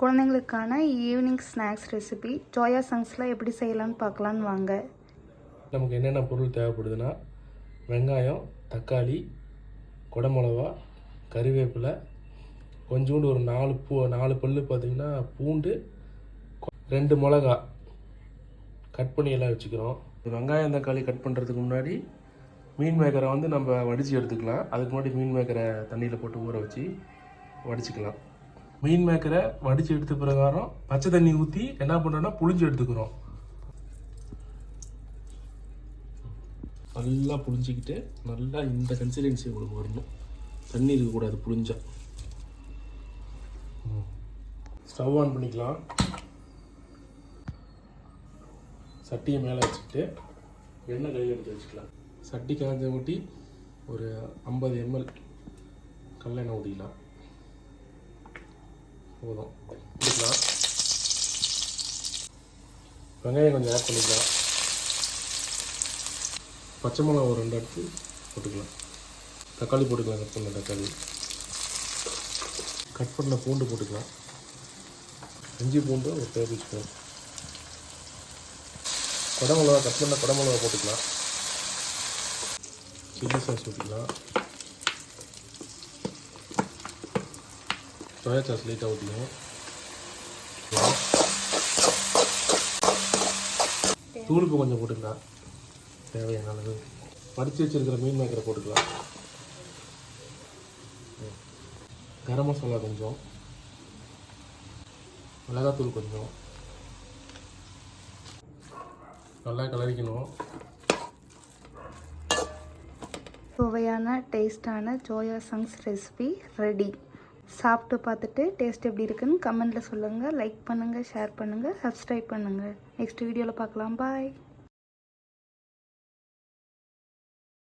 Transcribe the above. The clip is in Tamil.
குழந்தைங்களுக்கான ஈவினிங் ஸ்நாக்ஸ் ரெசிபி ஜோயா சங்ஸில் எப்படி செய்யலான்னு பார்க்கலான்னு வாங்க. நமக்கு என்னென்ன பொருள் தேவைப்படுதுன்னா வெங்காயம் தக்காளி குடமிளகா கறிவேப்பிலை கொஞ்சோண்டு ஒரு நாலு பூ நாலு பல் பார்த்தீங்கன்னா பூண்டு ரெண்டு மிளகா கட் பண்ணி எல்லாம் வச்சுக்கிறோம். வெங்காயம் தக்காளி கட் பண்ணுறதுக்கு முன்னாடி மீன் மேக்கரை வந்து நம்ம வடித்து எடுத்துக்கலாம். அதுக்கு முன்னாடி மீன் மேக்கரை தண்ணியில் போட்டு ஊற வச்சு வடிச்சுக்கலாம். மீன் மேக்கரை வடித்து எடுத்த பிரகாரம் பச்சை தண்ணி ஊற்றி என்ன பண்ணுறோன்னா புளிஞ்சு எடுத்துக்கிறோம். நல்லா புளிஞ்சிக்கிட்டு நல்லா இந்த கன்சிஸ்டன்சி உங்களுக்கு வரணும். தண்ணி இருக்கக்கூடாது புளிஞ்சா ஸ்டவ் ஆன் பண்ணிக்கலாம். சட்டியை மேலே வச்சுக்கிட்டு எண்ணெய் கை எடுத்து வச்சுக்கலாம். சட்டி காஞ்ச ஊட்டி ஒரு ஐம்பது எம்எல் கடலெண்ணெய் ஊற்றிக்கலாம் போதும். ஊற்றிக்கலாம் வெங்காயம் கொஞ்சம் ஆட் பண்ணிக்கலாம். பச்சை மிளகா ஒரு ரெண்டு எடுத்து போட்டுக்கலாம். தக்காளி போட்டுக்கலாம் கட் பண்ண தக்காளி. கட் பண்ண பூண்டு போட்டுக்கலாம். இஞ்சி பூண்டு ஒரு டேபிள் ஸ்பூன் குடமிளகா கட் பண்ண குடமிளகா போட்டுக்கலாம். சில்லி சாஸ் போட்டுக்கலாம். சோயா சாஸ் லைட்டாக ஊற்றிக்கலாம் தூளுப்பு கொஞ்சம் போட்டுக்கலாம். தேவையான அளவு. படித்து வச்சிருக்கிற மீன் மேக்கரை போட்டுக்கலாம். கரம் மசாலா கொஞ்சம். மிளகாத்தூள் கொஞ்சம். நல்லா கலரிக்கணும் சுவையான டேஸ்டான ஜோயா சங்ஸ் ரெசிபி ரெடி சாப்பிட்டு பார்த்துட்டு டேஸ்ட் எப்படி இருக்குன்னு கமெண்ட்டில் சொல்லுங்கள் லைக் பண்ணுங்கள் ஷேர் பண்ணுங்கள் சப்ஸ்கிரைப் பண்ணுங்கள் நெக்ஸ்ட் வீடியோவில் பார்க்கலாம். பாய்